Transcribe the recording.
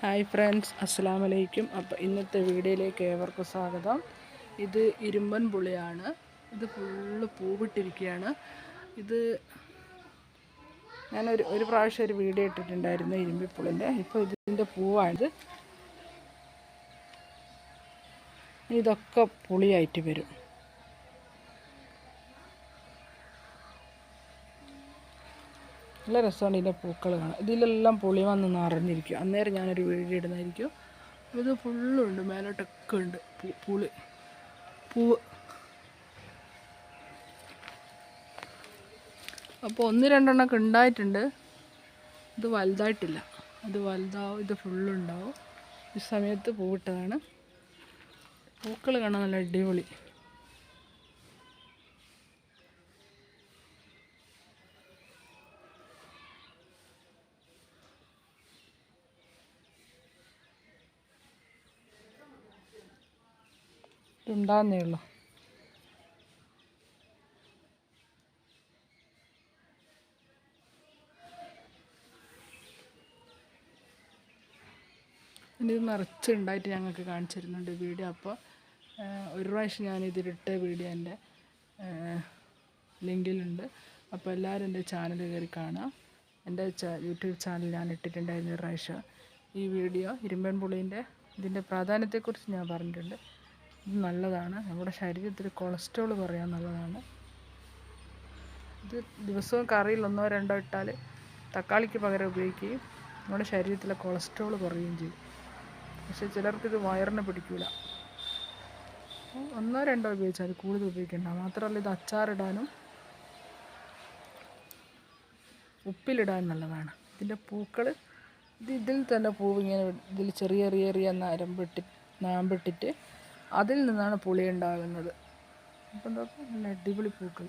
Hi friends അസ്സാം വലൈക്കും അപ്പോൾ ഇന്നത്തെ വീഡിയോയിലേക്ക് ഏവർക്കും സ്വാഗതം. ഇത് ഇരുമ്പൻ പുളിയാണ്. ഇത് ഫുള്ള് പൂവിട്ടിരിക്കുകയാണ്. ഇത് ഞാനൊരു ഒരു പ്രാവശ്യം ഒരു വീഡിയോ ഇട്ടിട്ടുണ്ടായിരുന്നു ഇരുമ്പിപ്പുളിന്റെ. ഇപ്പോൾ ഇതിന്റെ പൂവാണിത്. ഇതൊക്കെ പുളിയായിട്ട് വരും. നല്ല രസമാണ് ഇതിന്റെ പൂക്കൾ കാണാൻ. ഇതിലെല്ലാം പുളി വന്ന് നിറഞ്ഞിരിക്കും. അന്നേരം ഞാനൊരു വീഡിയോ ഇടുന്നതായിരിക്കും. ഇത് ഫുള്ളുണ്ട് മേലോട്ടൊക്കെ ഉണ്ട് പുളി. പൂവ് അപ്പോൾ ഒന്ന് രണ്ടെണ്ണമൊക്കെ ഉണ്ടായിട്ടുണ്ട്. ഇത് വലുതായിട്ടില്ല. ഇത് വലുതാവും ഇത് ഫുള്ളുണ്ടാവും. ഈ സമയത്ത് പൂവിട്ടതാണ്. പൂക്കൾ കാണാൻ നല്ല അടിപൊളി. ഉണ്ടാകുന്നേ ഉള്ളൂ. ഇത് നിറച്ചുണ്ടായിട്ട് ഞങ്ങൾക്ക് കാണിച്ചു തരുന്നുണ്ട് വീഡിയോ. അപ്പോൾ ഒരു പ്രാവശ്യം ഞാനിതിലിട്ട വീഡിയോ എന്റെ ലിങ്കിലുണ്ട്. അപ്പോൾ എല്ലാവരും എന്റെ ചാനൽ കയറി കാണാം. എന്റെ യൂട്യൂബ് ചാനൽ ഞാൻ ഇട്ടിട്ടുണ്ടായിരുന്നു ഒരു പ്രാവശ്യം ഈ വീഡിയോ ഇരുമ്പൻപുളീന്റെ ഇതിന്റെ പ്രാധാന്യത്തെക്കുറിച്ച് ഞാൻ പറഞ്ഞിട്ടുണ്ട്. ഇത് നല്ലതാണ്. നമ്മുടെ ശരീരത്തിൽ കൊളസ്ട്രോൾ കുറയാൻ നല്ലതാണ്. ഇത് ദിവസവും കറിയിൽ ഒന്നോ രണ്ടോ ഇട്ടാൽ തക്കാളിക്ക് പകരം ഉപയോഗിക്കുകയും നമ്മുടെ ശരീരത്തിലെ കൊളസ്ട്രോൾ കുറയുകയും ചെയ്യും. പക്ഷെ ചിലർക്കിത് വയറിന് പിടിക്കില്ല ഒന്നോ രണ്ടോ ഉപയോഗിച്ചാൽ കൂടുതൽ ഉപയോഗിക്കേണ്ട. മാത്രമല്ല ഇത് അച്ചാറിടാനും ഉപ്പിലിടാൻ നല്ലതാണ്. ഇതിന്റെ പൂക്കൾ ഇത് ഇതിൽ തന്നെ പൂവ് ഇങ്ങനെ ഇതിൽ ചെറിയ ചെറിയ ചെറിയ നരമ്പിട്ടി നാമ്പിട്ടിട്ട് അതിൽ നിന്നാണ് പുളി ഉണ്ടാകുന്നത് അപ്പം എന്താ നല്ല അടിപൊളി പൂക്കൾ.